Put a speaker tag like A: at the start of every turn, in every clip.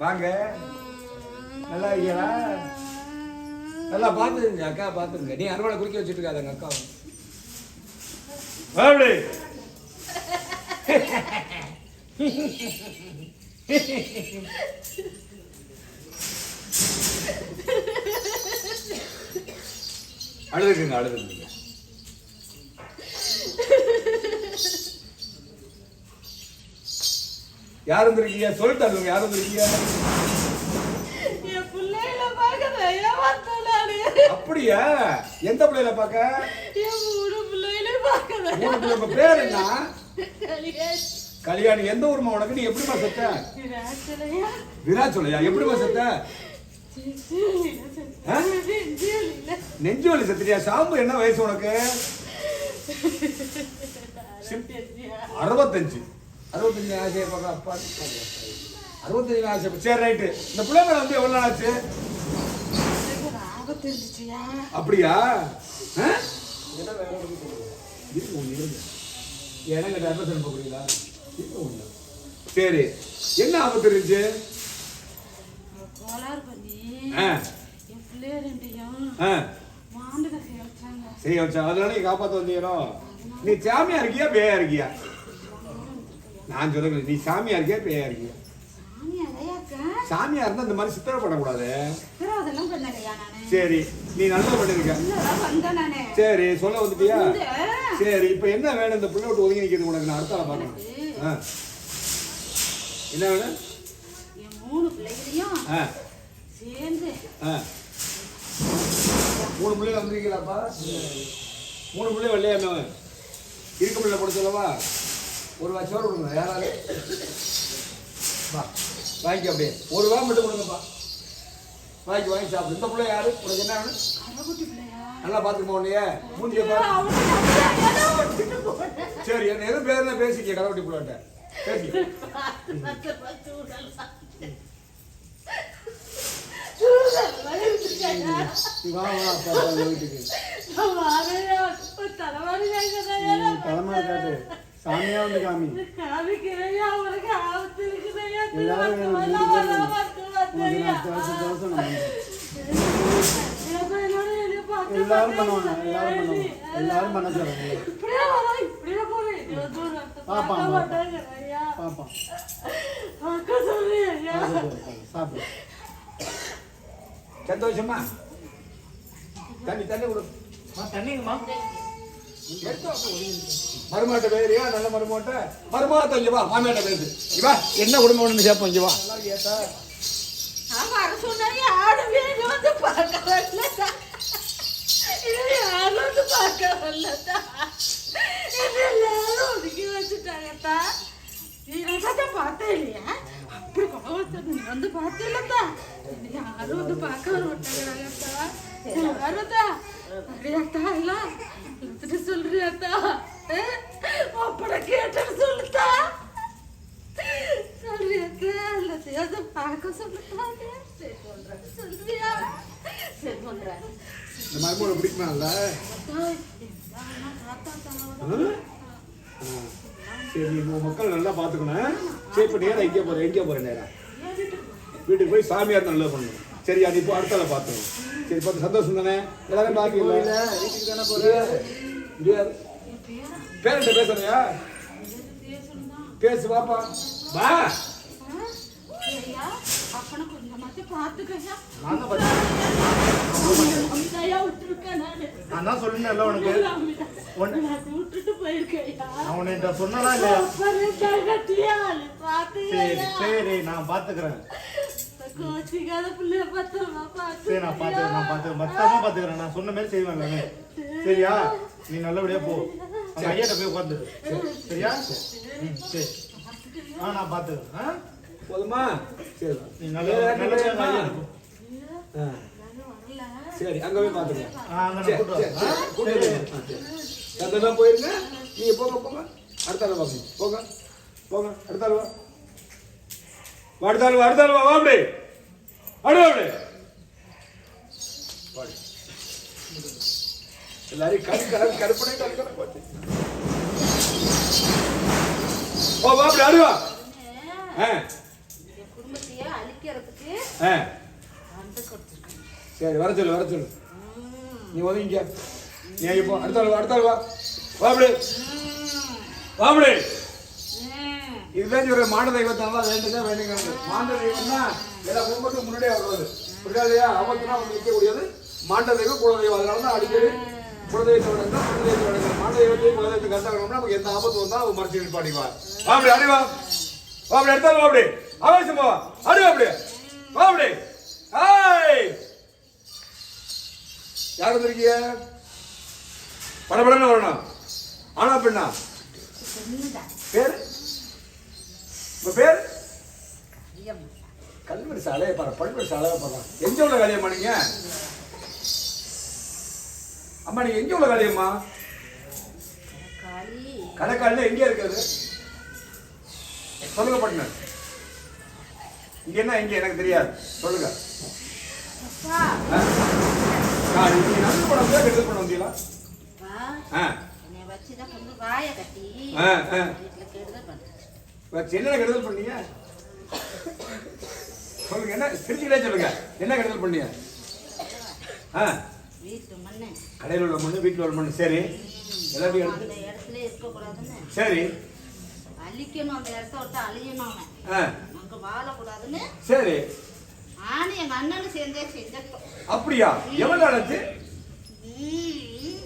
A: வாங்க. நல்லா இருக்கீங்களா? நல்லா பார்த்துருங்க அக்கா பார்த்துருங்க நீ அறுவடை குளிக்க வச்சுட்டு இருக்காத அக்கா. அப்படி அழுதுக்குங்க அழுதுக்குங்க. யார் வந்திருக்கீங்க? சொல்லிட்டு அழுங்க யார் வந்திருக்கீங்க. அப்படியா? எந்த பிள்ளைல பார்க்க?
B: என் மூணு பிள்ளைகளை பார்க்க
A: மூணு பிள்ளை உங்க பேர் என்ன?
B: கலியாணி.
A: எந்த ஊர்மா உனக்கு? நீ எப்படிமா செத்த?
B: விராச்சலையா?
A: எப்படிமா செத்த? ஆ?
B: நெஞ்சியலில.
A: நெஞ்சு வலி செத்துறியா சாம்பு என்ன வயசு உனக்கு. அறுபத்தஞ்சு. அறுபத்தஞ்சு ஆசையை பார்க்க அப்பா அறுபத்தஞ்சு ஆசை சரி ரைட்டு. இந்த பிள்ளை மேல வந்து எவ்வளவு நாள் ஆச்சு. அப்படியா. எனக்கு அந்த அட்ரஸ் அனுப்ப முடியல. சரி. என்ன ஆபத்து இருந்துச்சு.
B: செய்ய
A: வச்சா அதனால நீ காப்பாத்த வந்தீங்களோ நீ சாமியா இருக்கியா பேயா இருக்கியா? நான் சொல்லுங்க நீ சாமியா இருக்கியா பேயா இருக்கியா? சாமியா இருந்தா இந்த மாதிரி சித்திரை பண்ணக்கூடாது? சரி நீ நல்லா பண்ணிருக்க. சரி சொல்ல வந்துட்டியா?
B: வந்து,
A: சரி இப்போ என்ன வேணும்? இந்த பிள்ளை விட்டு ஒதுங்கி நிற்கிறது உனக்கு? நான் அடுத்தால பார்க்கணும். ஆ. என்ன வேணும்?
B: மூணு பிள்ளைகளையும் சேர்ந்து.
A: மூணு பிள்ளை வந்திருக்கீங்களாப்பா? மூணு பிள்ளை வெள்ளையாமே இருக்க பிள்ளை போட சொல்லவா? ஒரு வா சோறு கொடுங்க யாராவது. வா வாங்கிக்க அப்படியே. ஒரு வா மட்டும் கொடுங்கப்பா. வாங்கி வாங்கி சாப்பிடு. இந்த பிள்ளை யாரு? உனக்கு என்ன வேணும்? நல்லா பார்த்துக்க உன்னைய? மூஞ்சிய பாரு. சரி என்ன எதுவும் பேர் என்ன பேசிக்க கடவுட்டி பிள்ளைட்ட பேசி.
C: வா வா பாப்பா வீட்டுக்கு. காட்டு. சாமியா வந்து காமி.
B: காமிக்கிறையா, உனக்கு ஆபத்து இருக்குதையா,
C: எல்லாரும் பண்ணுவாங்க. எல்லாரும் பண்ணுவாங்க. எல்லாரும் பண்ண சொல்றாங்க. பாப்பா, பாப்பா. சாப்பிடு.
A: சந்தோஷமா? தண்ணி தண்ணி கொடு.
C: தண்ணிங்கம்மா.
A: மருமாட்ட பேரியா நல்ல மருமாட்ட மருமாட்ட இங்க வா மாமியாட்ட பேசு. இங்க வா என்ன குடும்பம் ஒண்ணு சேர்ப்போம் இங்க வா.
B: வந்து. இது யாரும் வந்து பார்க்க வர மாட்டேங்கிறாங்கடா. அப்படியாடா எல்லாம்? எடுத்துட்டு சொல்றியாடா? அஹ்? அப்பட கேட்டேன்னு சொல்லுடா. சொல்றியாக்கா? எல்லாத்தையாவது பார்க்க சொல்லுடாங்க. சரி சொல்றேன். சொல்றியா? சரி சொல்றேன்.
A: இந்த மருமகளை பிடிக்குமா இல்ல சரி நீ மக்கள் நல்லா பாத்துக்கணும் சரி இப்ப நேரா எங்கே போற எங்கே போற நேரா வீட்டுக்கு போய் சாமியார் நல்லா பண்ணணும் சரியா நீ இப்போ அடுத்தால பாத்துக்கணும் சரி பார்த்து சந்தோஷம் தானே? எல்லாரும் பாக்கல
C: வீட்டுக்கு தானே போற?
A: பேரண்ட பேசுறியா? பேசு வாப்பா. வா.
C: நான். சொல்லினேன்ல உனக்கு.
B: விட்டுட்டு
C: சொன்னனா இல்லையா சரி. சரி நான் பாத்துக்கிறேன்
B: கோச்சிக்காத பிள்ளைய பத்திரமா
C: சரி நான் பாத்துக்கிறேன் நான் பாத்துக்கிறேன். நான் சொன்ன மாதிரி செய்வேன் எல்லாமே சரியா? நீ நல்லபடியா போ. அவங்க ஐயாட்ட போய் உட்காந்துரு. சரியா? ம் சரி. ஆ நான் ஆ?
A: போதுமா? சரி.
C: நீ நல்ல நல்லபடியா ஐயாட்ட போ
A: ஆ,
B: வரல.
A: சரி அங்க போய் பாத்துக்கலாம்
C: ஆ அங்க நான் கூட்டு வரேன்.
A: சரி, கூட்டிட்டு வரேன். ஆ, சரி. சந்தோஷமா போயிருங்க. நீங்க போங்க போங்க. அடுத்தால வாங்க போங்க. போங்க. அடுத்தால வா வா, அடுத்தால வா அடுத்தால வா அப்படி அடு அப்படி வாடி. எல்லாரையும் கரு கரு கருப்பனை கரு கரு போச்சு. ஓ வா அப்படி அடுவா
B: குடும்பத்தையே அழிக்கிற
A: ஆ.
B: வந்து கொடுத்துருக்கேன்
A: சரி வர சொல்லு வர சொல்லு. நீ ஒதுங்கிக்க நீ அங்கே போ. அடுத்த ஆள் வா அடுத்த ஆள் வா. வா அப்படி. வா. இதுதான் சொல்ற மாட தெய்வத்தால வேண்டுங்க வேண்டுங்க மாண்ட தெய்வம்னா எல்லா குடும்பத்துக்கு முன்னாடியே வருவது புரியுதா இல்லையா அவத்துனா அவங்க நிற்கக்கூடியது மாண்ட தெய்வம் குலதெய்வம். அதனால தான் அடிக்கடி குலதெய்வத்தோட இருந்தா குலதெய்வத்தோட இருந்தா மாண்ட தெய்வத்தையும் குலதெய்வத்துக்கு கஷ்டம் நமக்கு எந்த ஆபத்து வந்தா அவங்க மறைச்சு நிற்பாடிவா வா அப்படி அடி வா. வா அப்படி எடுத்தாலும் அப்படி. ஆவேசமா வா அடி வா அப்படி. வா அப்படி. ஹாய் யார் வந்திருக்கீங்க படபடன்னு வரணும். ஆனா பெண்ணா?
B: பொண்ணுதான்.
A: பேர். கல்வெடி சாலையை பாரு பல்வெடி சாலையை பாரு எங்க உள்ள காளியம்மா நீங்க? அம்மா நீங்க எங்க உள்ள காளியம்மா?
B: காளி.
A: கடைக்காலில் எங்க இருக்கிறது? சொல்லுங்க பண்ண இங்க என்ன இங்க எனக்கு தெரியாது. சொல்லுங்க. நல்ல படம் தான் கெடுதல் பண்ண வந்தீங்களா?
B: என்னை வச்சுதான் வாயை கட்டி
A: ஆ, ஆ.
B: வீட்டுல கெடுதல் பண்றேன்.
A: வச்சு என்ன கெடுதல் பண்ணீங்க சொல்லுங்க என்ன? சிரிச்சுக்கிட்டே சொல்லுங்க. என்ன கெடுதல் பண்ணீங்க ஆ?
B: வீட்டு மண்ணு.
A: கடையில் உள்ள மண்ணு வீட்டில் உள்ள மண்ணு. சரி. எல்லாத்தையும் எடுத்து. சரி.
B: அழிக்கணும் அந்த இடத்த விட்டு அழியணும் அங்க வாழக்கூடாதுன்னு
A: சரி.
B: நானும் எங்க அண்ணனும் சேர்ந்தே செஞ்சிட்டோம்
A: அப்படியா? எவ்வளவு
B: ம்.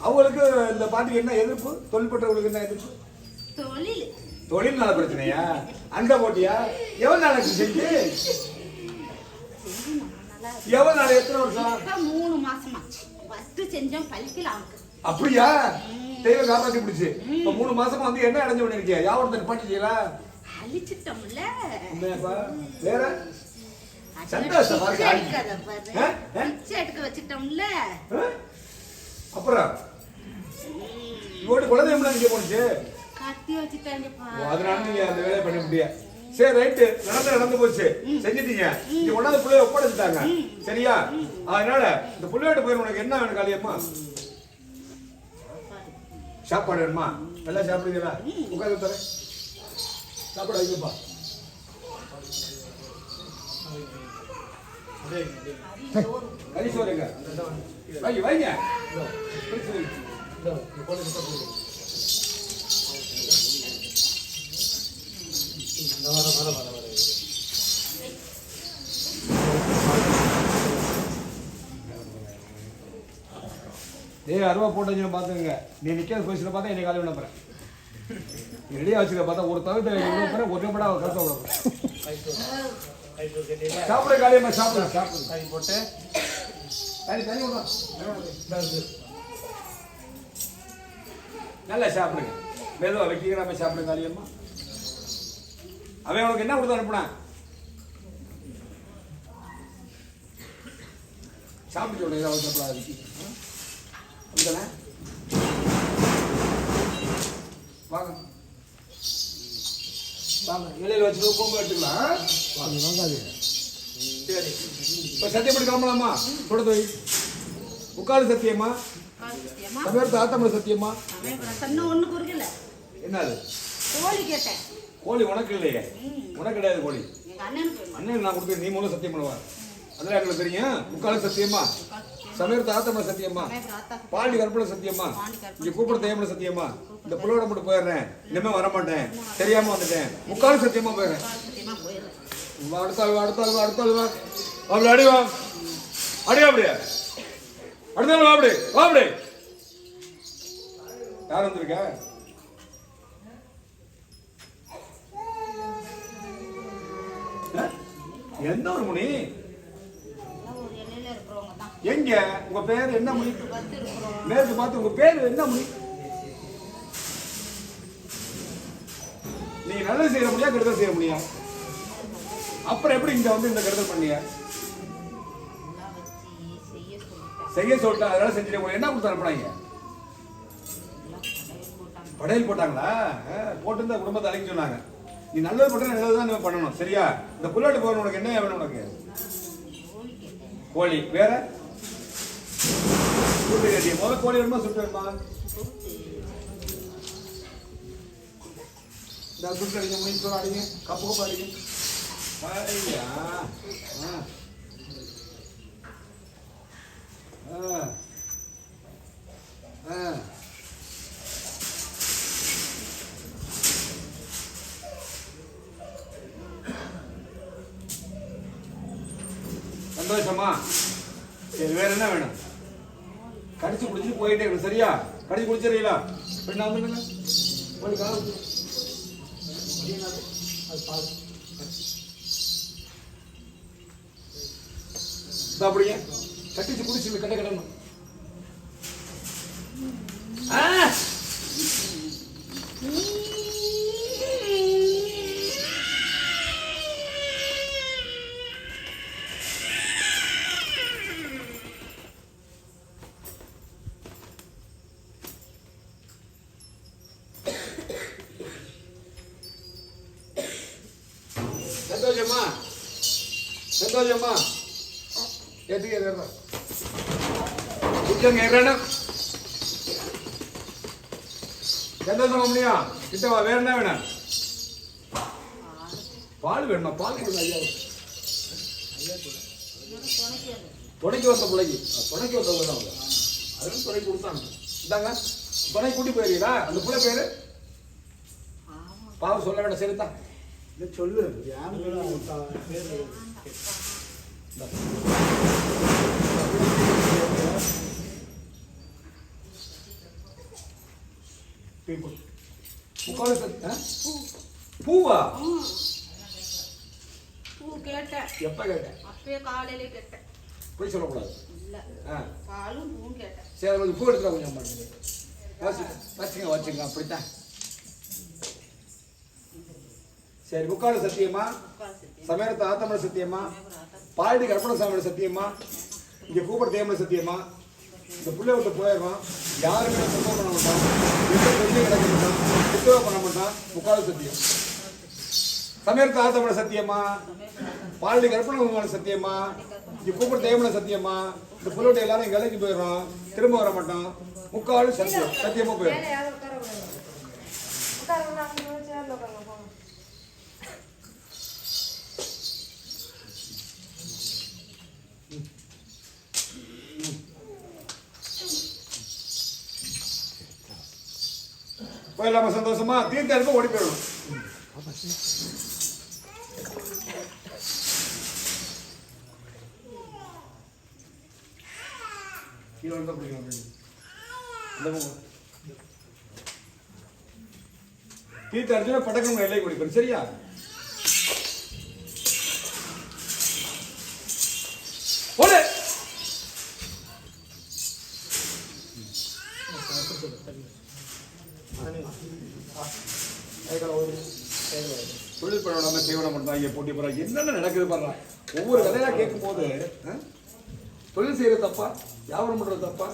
A: அவங்களுக்கு இந்த பாட்டுக்கு என்ன எதிர்ப்பு? தொழில்பட்டவங்களுக்கு என்ன எதிர்ப்பு?
B: தொழில்.
A: தொழில் நல பிரச்சனையா? அங்க போட்டியா? எவ்வளவு நாள் ஆச்சு செஞ்சு? எவ்வளவு நாள்? எத்தனை வருஷம்?
B: மூணு மாசமாச்சு ஃபர்ஸ்ட் செஞ்சோம் அவனுக்கு
A: அப்படியா? தெய்வம் காப்பாத்தி பிடிச்சு இப்ப மூணு மாசமா வந்து என்ன அடைஞ்சு பண்ணிருக்கிய யாவரத்தை பண்ணிட்டீங்களா
B: அழிச்சிட்டோம்ல.
A: வேற? சந்தோஷம்
B: எடுக்க வச்சுட்டோம்ல?
A: அப்புறம்? இவோட குலதெய்வம்லாம் இங்கே போனுச்சு
B: கத்தி வச்சுட்டாங்கப்பா
A: ஓ, அதனால நீங்க அந்த வேலையை பண்ண முடியாது சரி ரைட்டு நடந்து நடந்து போச்சு செஞ்சிட்டீங்க இங்க கொண்டாந்து புள்ளைய ஒப்படைச்சிட்டாங்க சரியா அதனால இந்த புள்ளையோட போய் உனக்கு என்ன வேணும் காளியம்மா சாப்பாடு வேணுமா நல்லா சாப்பிடுங்களா உட்காந்து தரேன் சாப்பாடு
C: அப்படியே.
A: கறி சோறுங்க வைங்க வைங்க
C: வர வர வர வர
A: ஏய் அருவா போட்டு பார்த்துங்க நீ நிற்காத பொசிஷனை பார்த்தா என்னை காலி பண்ண போகிறேன் ரெடியாக வச்சுக்க பார்த்தா ஒரு தவிர்த்து விட போகிறேன் ஒரு படம் அவள் கருத்து விட? சாப்பிட காலியம்மா சாப்பிட சாப்பிடு.
C: கை போட்டு.
A: தனி தனி விடுறோம். நல்லா சாப்பிடுங்க. மெதுவா வைக்கிற சாப்பிடுங்க காளியம்மா அவன் உனக்கு என்ன கொடுத்து அனுப்புனான்? சாப்பிட்டு சொல்றேன் ஏதாவது சாப்பிடாது அப்படிதானே வாங்க. வாங்க. இலையில வச்சுட்டு பூம்பு எடுத்துக்கலாம் வாங்காது சரி. இப்போ சத்தியப்படி கிளம்பலாமா? உட்காரு சத்தியம்மா
B: காலித்தியம்மா
A: தமிழ்
B: குறுக்கல.
A: என்னது?
B: கோழி கேட்டேன்.
A: கோழி உனக்கு இல்லையே. உனக்கு கிடையாது கோழி. அண்ணன் நான் கொடுத்து நீ மூலம் சத்தியம் பண்ணுவா. அதெல்லாம் எங்களுக்கு தெரியும். முக்கால சத்தியமா சமயத்து ஆத்தமிழ் சத்தியமா பாண்டி கற்பனை சத்தியமா இங்க கூப்பிட தேவன சத்தியமா இந்த புள்ளோட மட்டும் போயிடுறேன். இனிமே வர மாட்டேன் தெரியாம வந்துட்டேன். முக்கால சத்தியமா போயிடுறேன். அடுத்த ஆள் வா அடுத்த ஆள் வா அடுத்த ஆள் வா. அப்படி அடி அப்படியே அடுத்த ஆள் வா அப்படி. வா அப்படி. யார் வந்திருக்க ஆ? எந்த ஒரு முனி? எங்க? உங்க பேர் என்ன முனி? மேற்கு பார்த்து உங்க பேர் என்ன முனி? நீங்க நல்லது செய்ய முடியா கெடுதல் செய்ய முடியா அப்புறம் எப்படி இங்க வந்து இந்த கெடுதல் பண்ணீங்க?
B: செய்ய சொல்லிட்டேன்.
A: அதனால செஞ்சுட்டு என்ன கொடுத்து அனுப்புனாங்க? படையல் போட்டாங்களா? போட்டிருந்தா குடும்பத்தை அழைக்க சொன்னாங்க. நீ நல்லது பண்ண நல்லது தான் நம்ம பண்ணணும். சரியா? இந்த புல்லாட்டு போகிற உனக்கு. என்ன வேணும் உனக்கு?
B: கோழி.
A: வேற? சுட்டு கட்டி முதல்ல கோழி வேணுமா? சுட்டு வேணுமா? இந்த சுட்டு அடிங்க. முடிஞ்சு சொல்ல அடிங்க. கப்பு கப்பு அடிங்க. ஆ. ஆ. ஆ. சந்தோஷமா? சரி வேற என்ன வேணும்? கடிச்சு குடிச்சு போயிட்டே இருக்கணும் சரியா? கடிச்சு குடிச்சிடறீங்களா? பெண்ணா வந்துடுங்க ஒரு காலம் அப்படியே. கட்டிச்சு குடிச்சு கட்ட கட்டணும். ஆ! சந்தோஷமா? சந்தோஷமா? எதுக்கு ஏறா குச்சங்க சந்தோஷமா முடியா கிட்டவா வேற என்ன வேணும்? பால் வேணுமா? பால் கொடுங்க ஐயா. துணைக்கு வந்த பிள்ளைக்கு துணைக்கு வந்த பிள்ளை அவங்க அதுவும் துணை கொடுத்தாங்க. இந்தாங்க. துணை கூட்டி போயிருக்கீங்களா? அந்த பிள்ளை பேரு? பாவம் சொல்ல வேண்டாம் சரிதான்.
C: சொல்லு?
A: பூவா.
B: பூ. கேட்டேன்.
A: எப்ப கேட்டேன்?
B: அப்பயே காலையிலே கேட்டேன்.
A: போய் சொல்லக்கூடாது.
B: இல்ல.
A: ஆ.
B: பாலும் பூவும் கேட்டேன்.
A: சரி பூ எடுத்துடா கொஞ்சம் வச்சுங்க வச்சுங்க அப்படித்தான். சரி முக்கால் சத்தியமா சமயத்தை ஆத்தமன சத்தியமா பாடி கற்பனை சாமியோட சத்தியமா இங்க கூப்பிட தேமன சத்தியமா இந்த புள்ளை விட்டு போயிடுறோம். யாருமே சம்பவம் பண்ண மாட்டான். எந்த பிரச்சனையும் கிடக்க மாட்டான். புத்தகம் பண்ண மாட்டான். முக்கால் சத்தியம். சமயத்தை ஆத்தமன சத்தியமா பாலடி கற்பனை சத்தியமா இங்க கூப்பிட தேமன சத்தியமா இந்த புள்ளை விட்டு எல்லாரும் வேலைக்கு போயிடுறோம். திரும்ப வர மாட்டோம் முக்கால் சத்தியம். சத்தியமா போயிடும். போயிடலாமா சந்தோஷமா? தீர்த்த எடுத்து ஓடி போயிடும் கீழே வந்தா பிடிக்கும் தீர்த்த அர்ஜுன படக்கம் எல்லை குடிப்பேன் சரியா? சேவனம் பண்றாங்க போட்டி போறாங்க என்னென்ன நடக்குது பாருங்க ஒவ்வொரு கதையாக கேட்கும் போது ஆ? தொழில் செய்கிற தப்பா? வியாபாரம் பண்ணுறது தப்பா?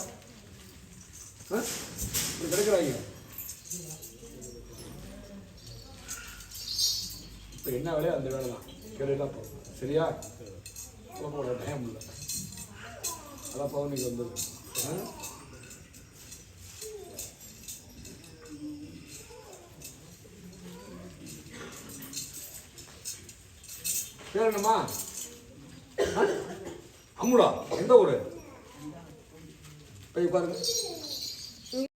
A: ஆ? இப்படி கிடைக்கிறாங்க. இப்போ என்ன வேலையோ அந்த வேலை தான். கேள்விலாம் போகும் சரியா? போக டைம் இல்லை. அதான் பவுனிக்கு வந்தது. ஆ? பேர் என்னம்மா அம்முடா எந்த ஊர்? போய் பாருங்க